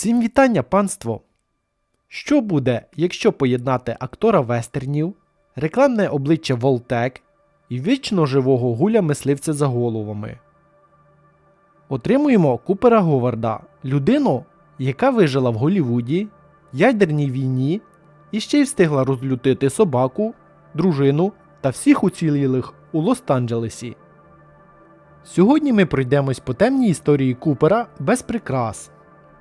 Всім вітання, панство! Що буде, якщо поєднати актора вестернів, рекламне обличчя Волтек і вічно живого гуля мисливця за головами? Отримуємо Купера Говарда, людину, яка вижила в Голлівуді, ядерній війні і ще й встигла розлютити собаку, дружину та всіх уцілілих у Лос-Анджелесі. Сьогодні ми пройдемось по темній історії Купера без прикрас.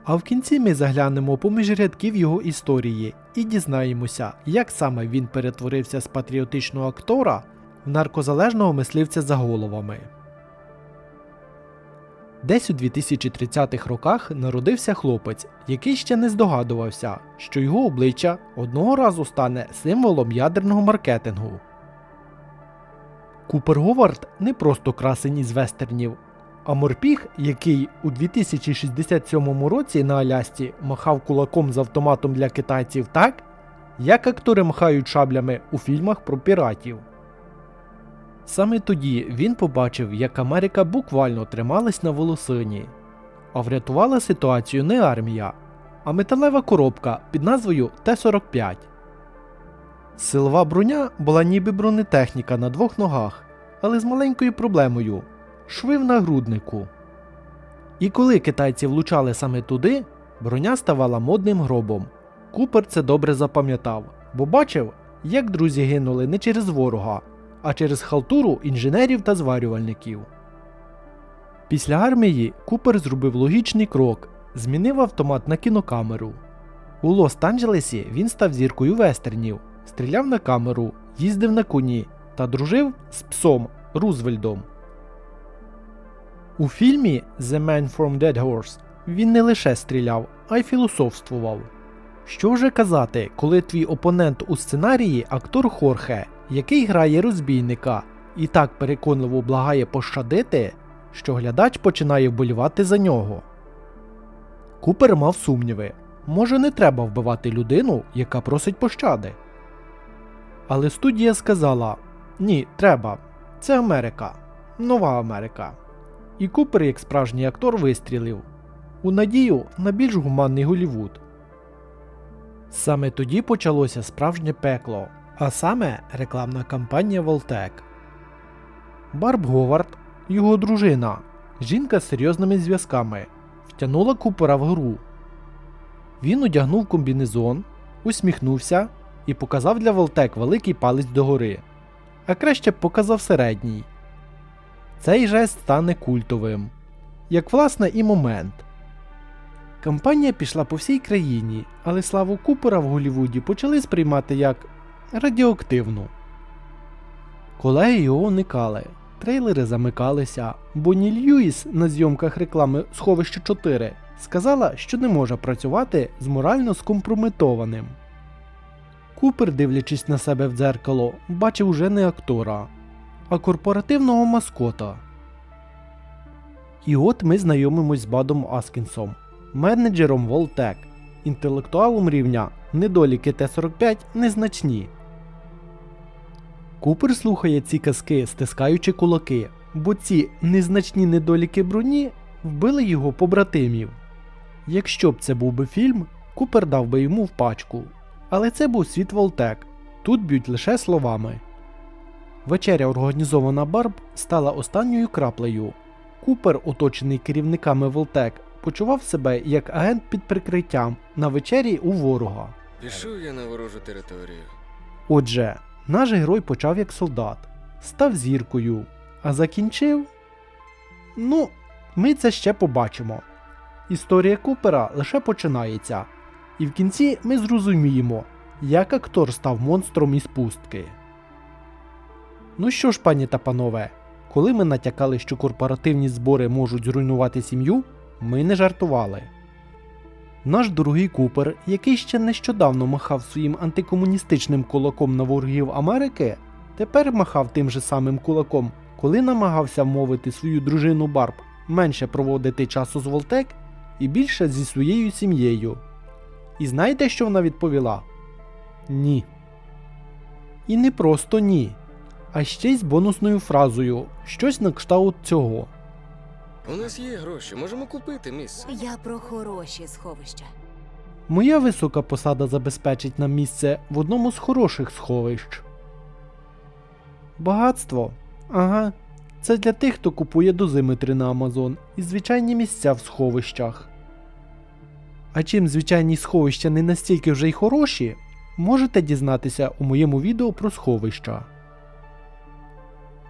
А в кінці ми заглянемо поміж рядків його історії і дізнаємося, як саме він перетворився з патріотичного актора в наркозалежного мисливця за головами. Десь у 2030-х роках народився хлопець, який ще не здогадувався, що його обличчя одного разу стане символом ядерного маркетингу. Купер Говард не просто красень із вестернів, а морпіг, який у 2067 році на Алясці махав кулаком з автоматом для китайців так, як актори махають шаблями у фільмах про піратів. Саме тоді він побачив, як Америка буквально трималась на волосині, а врятувала ситуацію не армія, а металева коробка під назвою Т-45. Силова броня була ніби бронетехніка на двох ногах, але з маленькою проблемою шви в нагруднику. І коли китайці влучали саме туди, броня ставала модним гробом. Купер це добре запам'ятав, бо бачив, як друзі гинули не через ворога, а через халтуру інженерів та зварювальників. Після армії Купер зробив логічний крок, змінив автомат на кінокамеру. У Лос-Анджелесі він став зіркою вестернів, стріляв на камеру, їздив на коні та дружив з псом Рузвельдом. У фільмі The Man from Dead Horse він не лише стріляв, а й філософствував. Що вже казати, коли твій опонент у сценарії актор Хорхе, який грає розбійника і так переконливо благає пощадити, що глядач починає вболівати за нього. Купер мав сумніви може не треба вбивати людину, яка просить пощади. Але студія сказала ні, треба. Це Америка, нова Америка. І Купер, як справжній актор, вистрілив у надію на більш гуманний Голівуд. Саме тоді почалося справжнє пекло, а саме рекламна кампанія Волтек. Барб Говард, його дружина, жінка з серйозними зв'язками, втягнула Купера в гру. Він одягнув комбінезон, усміхнувся і показав для Волтек великий палець догори, а краще показав середній. Цей жест стане культовим, як власне і момент. Кампанія пішла по всій країні, але славу Купера в Голлівуді почали сприймати як радіоактивну. Колеги його уникали, трейлери замикалися, бо Ні Льюіс на зйомках реклами Сховище 4 сказала, що не може працювати з морально скомпрометованим. Купер, дивлячись на себе в дзеркало, бачив уже не актора, а корпоративного маскота. І от ми знайомимось з Бадом Аскінсом, менеджером Волтек, інтелектуалом рівня недоліки Т-45 незначні. Купер слухає ці казки, стискаючи кулаки, бо ці незначні недоліки броні вбили його побратимів. Якщо б це був би фільм, Купер дав би йому в пачку. Але це був світ Волтек, тут б'ють лише словами. Вечеря, організована Барб, стала останньою краплею. Купер, оточений керівниками Волтек, почував себе як агент під прикриттям на вечері у ворога. Пішов я на ворожу територію. Отже, наш герой почав як солдат, став зіркою, а закінчив. Ну, ми це ще побачимо. Історія Купера лише починається, і в кінці ми зрозуміємо, як актор став монстром із пустки. Ну що ж, пані та панове, коли ми натякали, що корпоративні збори можуть зруйнувати сім'ю, ми не жартували. Наш дорогий Купер, який ще нещодавно махав своїм антикомуністичним кулаком на ворогів Америки, тепер махав тим же самим кулаком, коли намагався вмовити свою дружину Барб менше проводити часу з Волтек і більше зі своєю сім'єю. І знаєте, що вона відповіла? Ні. І не просто ні, а ще й з бонусною фразою щось на кшталт цього. У нас є гроші, можемо купити місце. Я про хороші сховища. Моя висока посада забезпечить нам місце в одному з хороших сховищ. Багатство. Ага. Це для тих, хто купує дозиметри на Амазон і звичайні місця в сховищах. А чим звичайні сховища не настільки вже й хороші, можете дізнатися у моєму відео про сховища.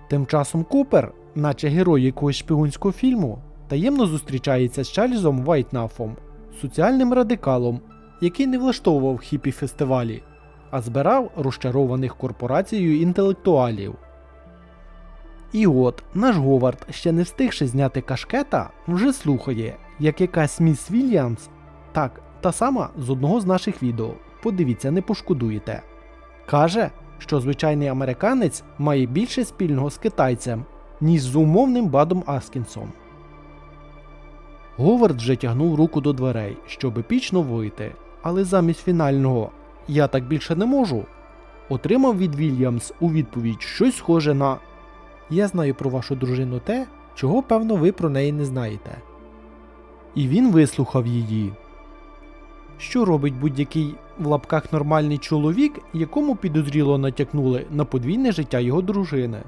Тим часом Купер, наче герой якогось шпигунського фільму, таємно зустрічається з Чарльзом Вайтнафом, соціальним радикалом, який не влаштовував хіпі фестивалі, а збирав розчарованих корпорацією інтелектуалів. І от наш Говард, ще не встигши зняти кашкета, вже слухає, як якась міс Вільямс, так, та сама з одного з наших відео, подивіться, не пошкодуєте, каже, що звичайний американець має більше спільного з китайцем, ніж з умовним Бадом Аскінсом. Говард вже тягнув руку до дверей, щоб епічно вийти, але замість фінального Я так більше не можу отримав від Вільямс у відповідь щось схоже на Я знаю про вашу дружину те, чого, певно, ви про неї не знаєте. І він вислухав її. Що робить будь-який в лапках нормальний чоловік, якому підозріло натякнули на подвійне життя його дружини?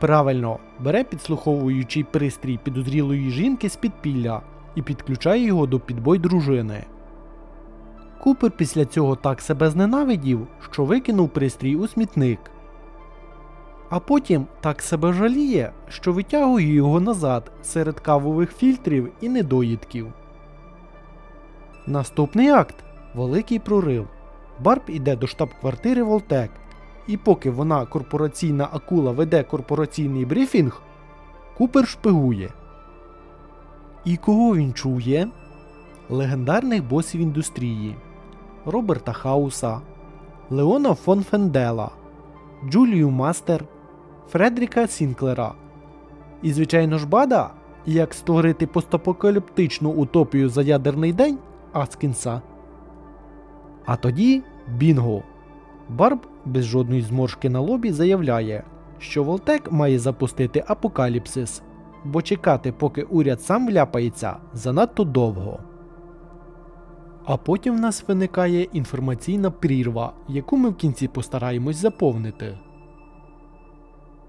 Правильно, бере підслуховуючий пристрій підозрілої жінки з підпілля і підключає його до підбой дружини. Купер після цього так себе зненавидів, що викинув пристрій у смітник. А потім так себе жаліє, що витягує його назад серед кавових фільтрів і недоїдків. Наступний акт великий прорив. Барб іде до штаб-квартири Волтек, і поки вона корпораційна акула веде корпораційний брифінг, Купер шпигує. І кого він чує? Легендарних босів індустрії Роберта Хауса, Леона фон Фендела, Джулію Мастер, Фредріка Сінклера. І, звичайно ж, бада, як створити постапокаліптичну утопію за ядерний день Аскінса. А тоді Бінго. Барб без жодної зморшки на лобі заявляє, що Волтек має запустити апокаліпсис, бо чекати, поки уряд сам вляпається, занадто довго. А потім в нас виникає інформаційна прірва, яку ми в кінці постараємось заповнити.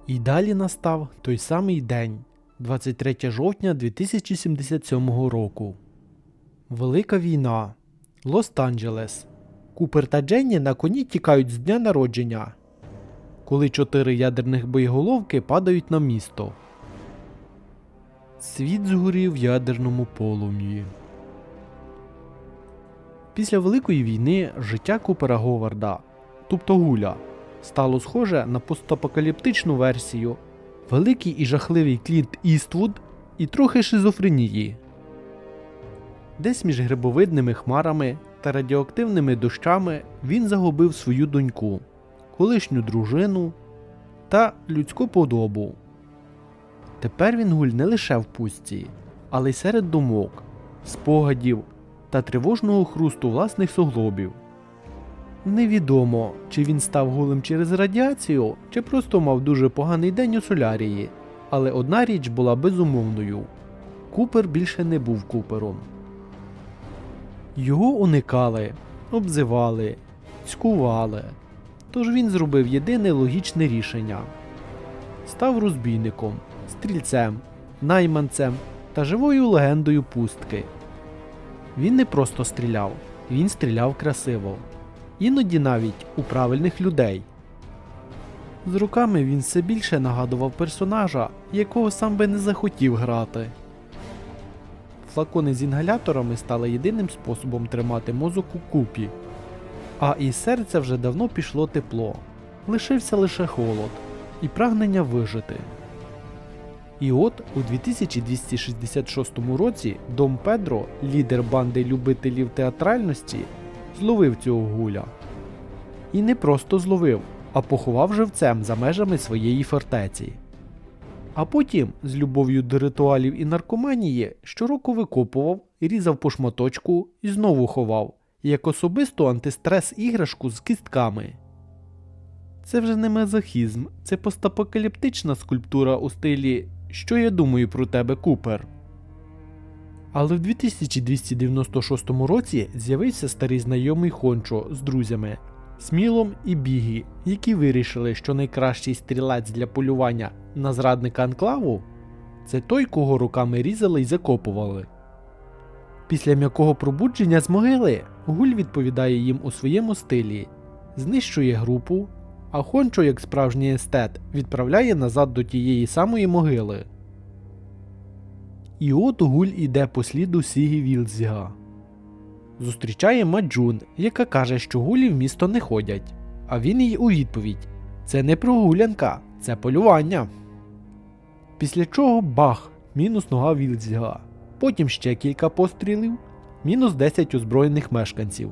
І далі настав той самий день, 23 жовтня 2077 року. Велика війна. Лос-Анджелес. Купер та Дженні на коні тікають з дня народження, коли чотири ядерних боєголовки падають на місто. Світ згорів в ядерному полум'ї. Після Великої війни життя Купера Говарда, тобто Гуля, стало схоже на постапокаліптичну версію, великий і жахливий Клінт Іствуд і трохи шизофренії. Десь між грибовидними хмарами та радіоактивними дощами він загубив свою доньку, колишню дружину та людську подобу. Тепер він гуль не лише в пустці, але й серед думок, спогадів та тривожного хрусту власних суглобів. Невідомо, чи він став голим через радіацію, чи просто мав дуже поганий день у солярії, але одна річ була безумовною Купер більше не був Купером. Його уникали, обзивали, цькували. Тож він зробив єдине логічне рішення: став розбійником, стрільцем, найманцем та живою легендою пустки. Він не просто стріляв, він стріляв красиво, іноді навіть у правильних людей. З руками він все більше нагадував персонажа, якого сам би не захотів грати. Флакони з інгаляторами стали єдиним способом тримати мозок у купі. А із серця вже давно пішло тепло, лишився лише холод і прагнення вижити. І от у 2266 році Дом Педро, лідер банди любителів театральності, зловив цього гуля. І не просто зловив, а поховав живцем за межами своєї фортеці. А потім, з любов'ю до ритуалів і наркоманії, щороку викопував, різав по шматочку і знову ховав, як особисту антистрес іграшку з кістками. Це вже не мазохізм, це постапокаліптична скульптура у стилі що я думаю про тебе, Купер. Але в 2296 році з'явився старий знайомий Хончо з друзями Смілом і Бігі, які вирішили, що найкращий стрілець для полювання на зрадника анклаву це той, кого руками різали і закопували. Після м'якого пробудження з могили Гуль відповідає їм у своєму стилі, знищує групу, а Хончо, як справжній естет, відправляє назад до тієї самої могили. І от Гуль іде по сліду Сігі Вілзіга. Зустрічає Маджун, яка каже, що гулі в місто не ходять. А він їй у відповідь: Це не прогулянка, це полювання. Після чого бах, мінус нога Вілзіга. Потім ще кілька пострілів, мінус 10 озброєних мешканців.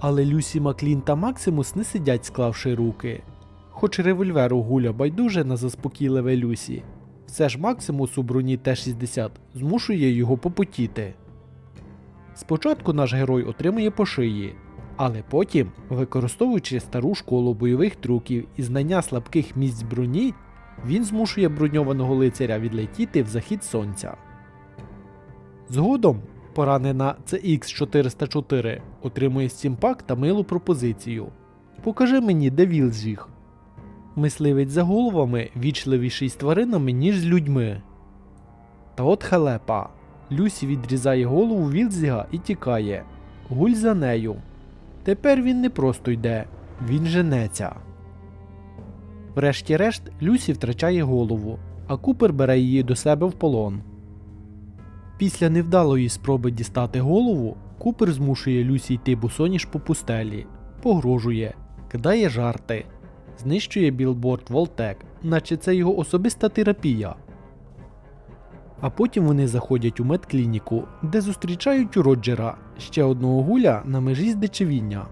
Але Люсі Маклін та Максимус не сидять, склавши руки. Хоч револьвер у гуля байдуже на заспокійливе Люсі, все ж Максимус у броні Т-60 змушує його попотіти. Спочатку наш герой отримує по шиї, але потім, використовуючи стару школу бойових трюків і знання слабких місць броні, він змушує броньованого лицаря відлетіти в захід сонця. Згодом поранена CX404 отримує стімпак та милу пропозицію. Покажи мені, де Вілзіг. Мисливець за головами вічливіший з тваринами, ніж з людьми. Та от халепа. Люсі відрізає голову Вілзіга і тікає. Гуль за нею. Тепер він не просто йде, він женеться. Врешті-решт, Люсі втрачає голову, а Купер бере її до себе в полон. Після невдалої спроби дістати голову, Купер змушує Люсі йти босоніж по пустелі, погрожує, кидає жарти, знищує білборд Волтек, наче це його особиста терапія. А потім вони заходять у медклініку, де зустрічають Роджера, ще одного гуля на межі здичевіння.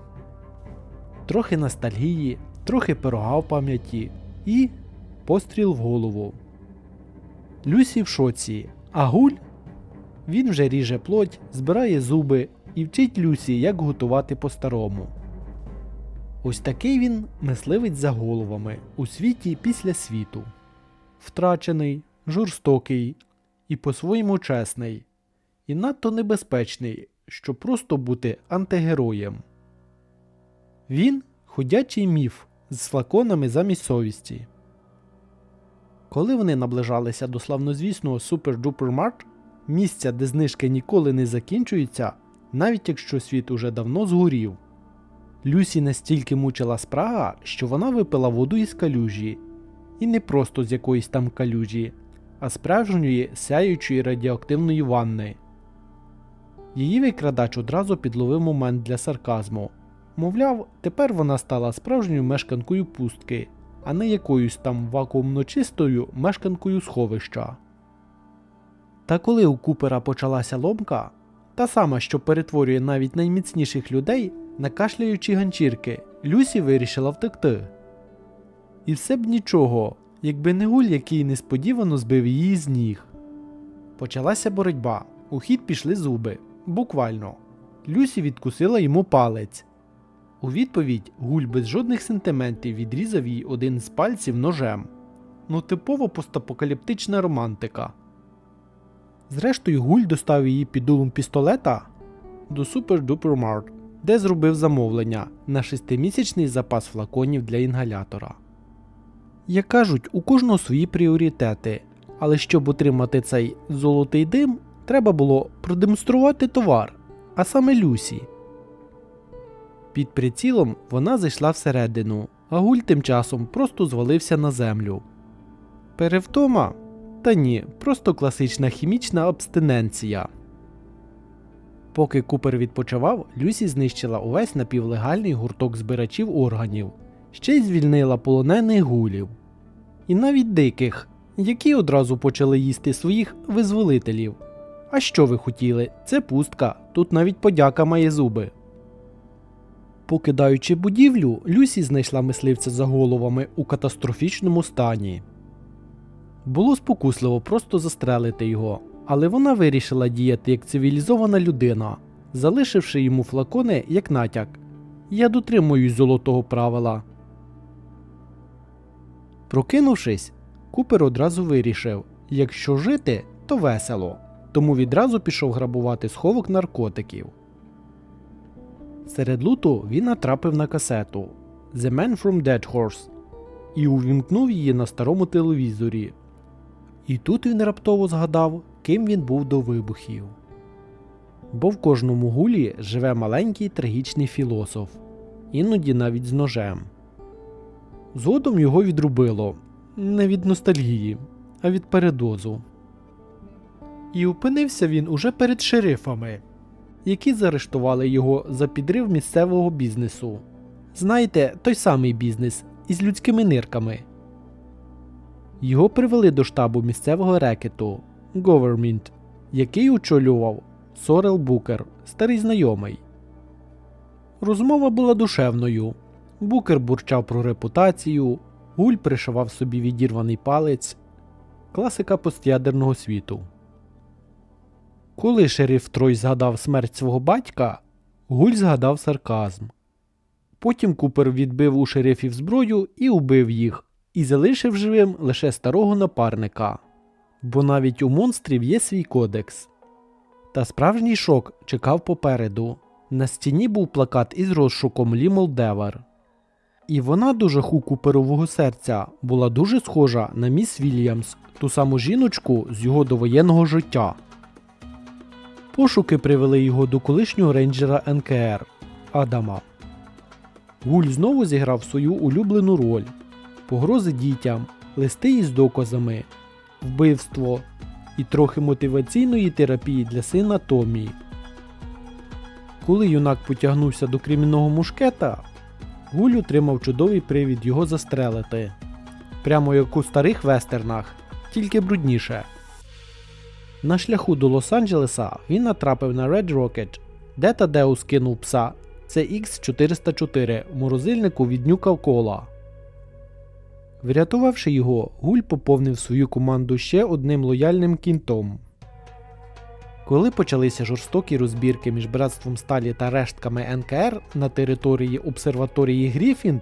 Трохи ностальгії, трохи пирога в пам'яті і постріл в голову. Люсі в шоці, а гуль він вже ріже плоть, збирає зуби і вчить Люсі, як готувати по-старому. Ось такий він мисливець за головами у світі після світу. Втрачений, жорстокий і по-своєму чесний, і надто небезпечний, щоб просто бути антигероєм. Він ходячий міф з флаконами замість совісті. Коли вони наближалися до славнозвісного Mart, місця, де знижки ніколи не закінчуються, навіть якщо світ уже давно згорів. Люсі настільки мучила спрага, що вона випила воду із калюжі, і не просто з якоїсь там калюжі, а справжньої сяючої радіоактивної ванни. Її викрадач одразу підловив момент для сарказму. Мовляв, тепер вона стала справжньою мешканкою пустки, а не якоюсь там вакуумно чистою мешканкою сховища. Та коли у Купера почалася ломка, та сама, що перетворює навіть найміцніших людей на кашляючі ганчірки, Люсі вирішила втекти. І все б нічого, якби не гуль, який несподівано збив її з ніг. Почалася боротьба, у хід пішли зуби, буквально. Люсі відкусила йому палець. У відповідь гуль без жодних сентиментів відрізав їй один з пальців ножем. Ну, типово постапокаліптична романтика. Зрештою, гуль достав її під дулом пістолета до Super Duper Mart, де зробив замовлення на шестимісячний запас флаконів для інгалятора. Як кажуть, у кожного свої пріоритети, але щоб отримати цей золотий дим, треба було продемонструвати товар, а саме Люсі. Під прицілом вона зайшла всередину, а гуль тим часом просто звалився на землю. Перевтома? Та ні, просто класична хімічна абстиненція. Поки Купер відпочивав, Люсі знищила увесь напівлегальний гурток збирачів органів, ще й звільнила полонених гулів. І навіть диких, які одразу почали їсти своїх визволителів. А що ви хотіли? Це пустка, тут навіть подяка має зуби. Покидаючи будівлю, Люсі знайшла мисливця за головами у катастрофічному стані. Було спокусливо просто застрелити його, але вона вирішила діяти як цивілізована людина, залишивши йому флакони як натяк. Я дотримуюсь золотого правила. Прокинувшись, Купер одразу вирішив: якщо жити, то весело, тому відразу пішов грабувати сховок наркотиків. Серед луту він натрапив на касету The Man from Dead Horse і увімкнув її на старому телевізорі. І тут він раптово згадав, ким він був до вибухів. Бо в кожному гулі живе маленький трагічний філософ, іноді навіть з ножем. Згодом його відрубило не від ностальгії, а від передозу. І опинився він уже перед шерифами, які заарештували його за підрив місцевого бізнесу. Знаєте, той самий бізнес із людськими нирками. Його привели до штабу місцевого рекету Government, який очолював Сорел Букер, старий знайомий. Розмова була душевною. Букер бурчав про репутацію, Гуль пришивав собі відірваний палець. Класика постядерного світу. Коли шериф Трой згадав смерть свого батька, Гуль згадав сарказм. Потім Купер відбив у шерифів зброю і убив їх, і залишив живим лише старого напарника. Бо навіть у монстрів є свій кодекс. Та справжній шок чекав попереду. На стіні був плакат із розшуком Лі Молдевар. І вона до жаху Куперового серця була дуже схожа на міс Вільямс, ту саму жіночку з його довоєнного життя. Пошуки привели його до колишнього рейнджера НКР Адама. Гуль знову зіграв свою улюблену роль: погрози дітям, листи із доказами, вбивство і трохи мотиваційної терапії для сина Томі. Коли юнак потягнувся до кримінного мушкета, Гуль отримав чудовий привід його застрелити. Прямо як у старих вестернах, тільки брудніше. На шляху до Лос-Анджелеса він натрапив на Red Rocket, де Тадеус кинув пса CX404 в морозильнику від нюка кола. Врятувавши його, Гуль поповнив свою команду ще одним лояльним кінтом. Коли почалися жорстокі розбірки між братством Сталі та рештками НКР на території обсерваторії Гріфінд,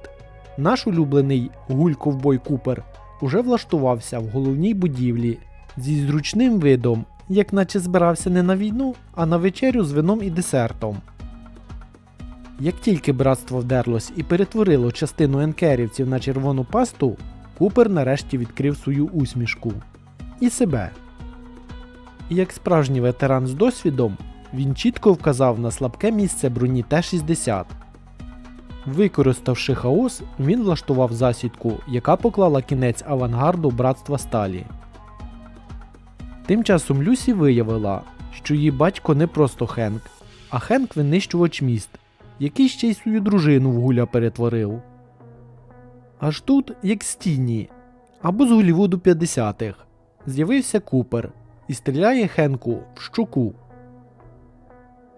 наш улюблений Гуль Ковбой Купер уже влаштувався в головній будівлі зі зручним видом, як наче збирався не на війну, а на вечерю з вином і десертом. Як тільки братство вдерлось і перетворило частину енкерівців на червону пасту, Купер нарешті відкрив свою усмішку і себе. Як справжній ветеран з досвідом, він чітко вказав на слабке місце броні Т-60. Використавши хаос, він влаштував засідку, яка поклала кінець авангарду братства Сталі. Тим часом Люсі виявила, що її батько не просто Хенк, а Хенк винищувач міст, який ще й свою дружину в гуля перетворив. Аж тут, як з або з Голівуду 50-х, з'явився Купер і стріляє Хенку в щоку.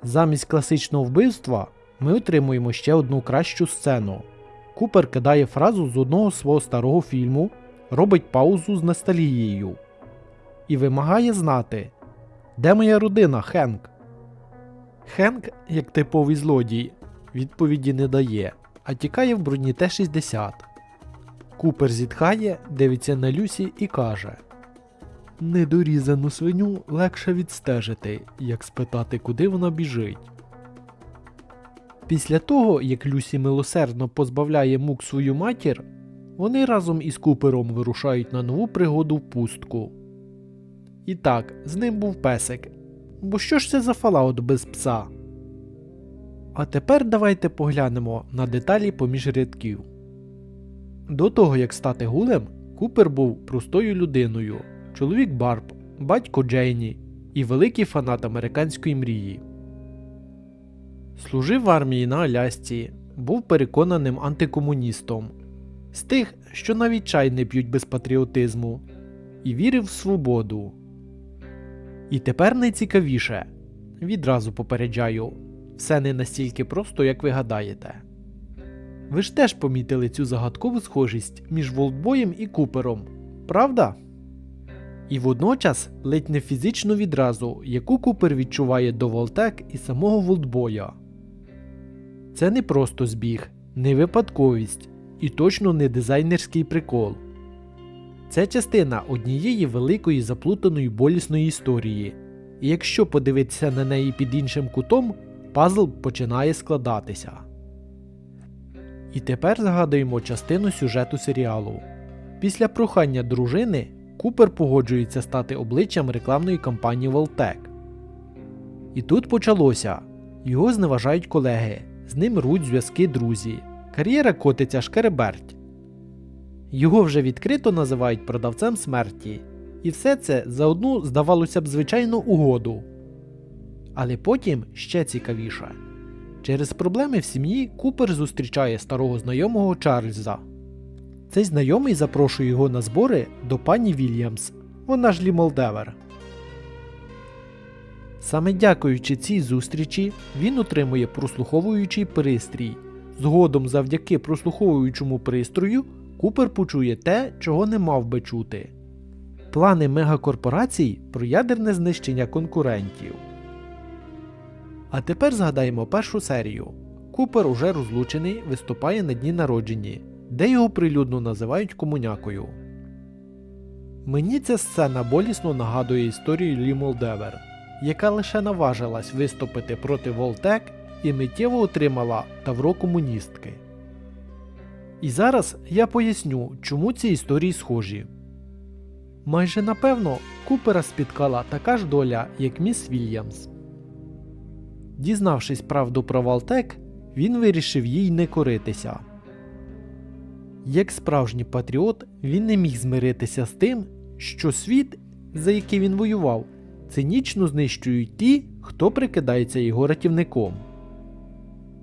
Замість класичного вбивства ми отримуємо ще одну кращу сцену. Купер кидає фразу з одного свого старого фільму, робить паузу з ностальгією і вимагає знати, де моя родина, Хенк. Хенк, як типовий злодій, відповіді не дає, а тікає в броні Т-60. Купер зітхає, дивиться на Люсі і каже: Недорізану свиню легше відстежити, як спитати, куди вона біжить. Після того, як Люсі милосердно позбавляє мук свою матір, вони разом із Купером вирушають на нову пригоду в пустку. І так, з ним був песик. Бо що ж це за фалаут без пса? А тепер давайте поглянемо на деталі поміж рядків. До того, як стати гулем, Купер був простою людиною, чоловік Барб, батько Джейні і великий фанат американської мрії. Служив в армії на Алясці, був переконаним антикомуністом, з тих, що навіть чай не п'ють без патріотизму, і вірив в свободу. І тепер найцікавіше відразу попереджаю все не настільки просто, як ви гадаєте. Ви ж теж помітили цю загадкову схожість між Волтбоєм і Купером, правда? І водночас ледь не фізичну відразу, яку Купер відчуває до Волтек і самого Волтбоя. Це не просто збіг, не випадковість і точно не дизайнерський прикол. Це частина однієї великої заплутаної болісної історії. І якщо подивитися на неї під іншим кутом, пазл починає складатися. І тепер згадуємо частину сюжету серіалу. Після прохання дружини Купер погоджується стати обличчям рекламної кампанії Волтек. І тут почалося. Його зневажають колеги, з ним руть зв'язки друзі. Кар'єра котиться шкереберть. Його вже відкрито називають продавцем смерті. І все це за одну, здавалося б, звичайну угоду. Але потім ще цікавіше. Через проблеми в сім'ї Купер зустрічає старого знайомого Чарльза. Цей знайомий запрошує його на збори до пані Вільямс, вона ж Лі Молдевер. Саме дякуючи цій зустрічі, він отримує прослуховуючий пристрій. Згодом, завдяки прослуховуючому пристрою, Купер почує те, чого не мав би чути. Плани мегакорпорацій про ядерне знищення конкурентів. А тепер згадаємо першу серію. Купер уже розлучений виступає на дні народженні, де його прилюдно називають комунякою. Мені ця сцена болісно нагадує історію Лі Молдевер, яка лише наважилась виступити проти Волтек і миттєво отримала тавро комуністки. І зараз я поясню, чому ці історії схожі. Майже напевно Купера спіткала така ж доля, як міс Вільямс. Дізнавшись правду про Валтек, він вирішив їй не коритися. Як справжній патріот, він не міг змиритися з тим, що світ, за який він воював, цинічно знищують ті, хто прикидається його рятівником.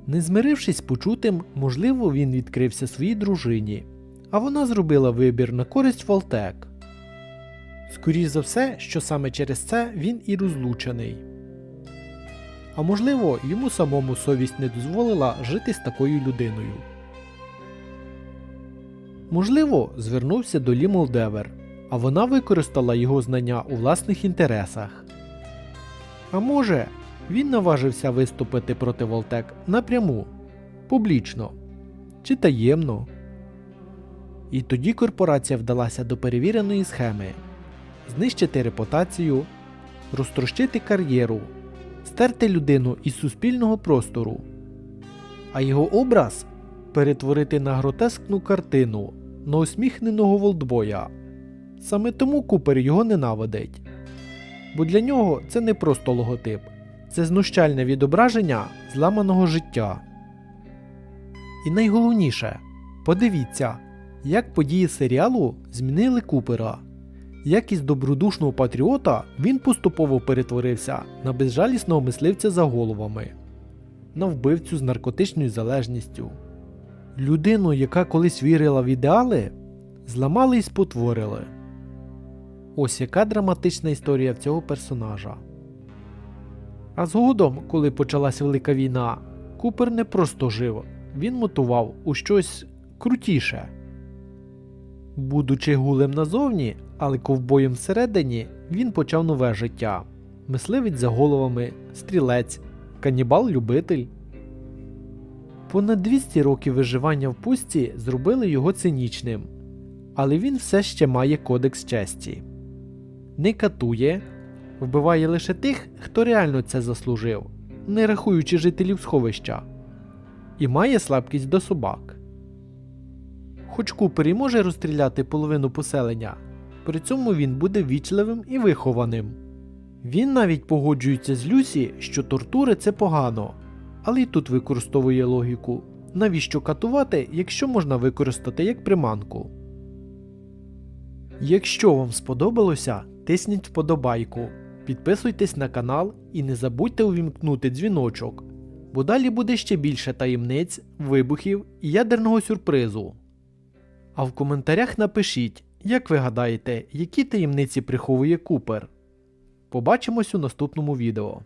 Не змирившись почутим, можливо, він відкрився своїй дружині, а вона зробила вибір на користь Валтек. Скоріше за все, що саме через це він і розлучений. А можливо, йому самому совість не дозволила жити з такою людиною. Можливо, звернувся до Лі Молдевер, а вона використала його знання у власних інтересах. А може, він наважився виступити проти Волтек напряму, публічно чи таємно. І тоді корпорація вдалася до перевіреної схеми знищити репутацію, розтрощити кар'єру, стерти людину із суспільного простору, а його образ перетворити на гротескну картину, на усміхненого волдбоя. Саме тому Купер його ненавидить. Бо для нього це не просто логотип, це знущальне відображення зламаного життя. І найголовніше, подивіться, як події серіалу змінили Купера. Як із добродушного патріота він поступово перетворився на безжалісного мисливця за головами, на вбивцю з наркотичною залежністю. Людину, яка колись вірила в ідеали, зламали і спотворили. Ось яка драматична історія цього персонажа. А згодом, коли почалась Велика війна, Купер не просто жив, він мотував у щось крутіше. Будучи гулем назовні, але ковбоєм всередині, він почав нове життя. Мисливець за головами, стрілець, канібал-любитель. Понад 200 років виживання в пустці зробили його цинічним, але він все ще має кодекс честі. Не катує, вбиває лише тих, хто реально це заслужив, не рахуючи жителів сховища, і має слабкість до собак. Хоч Купер і може розстріляти половину поселення, при цьому він буде вічливим і вихованим. Він навіть погоджується з Люсі, що тортури це погано, але й тут використовує логіку. Навіщо катувати, якщо можна використати як приманку? Якщо вам сподобалося, тисніть вподобайку, підписуйтесь на канал і не забудьте увімкнути дзвіночок, бо далі буде ще більше таємниць, вибухів і ядерного сюрпризу. А в коментарях напишіть, як ви гадаєте, які таємниці приховує Купер. Побачимось у наступному відео.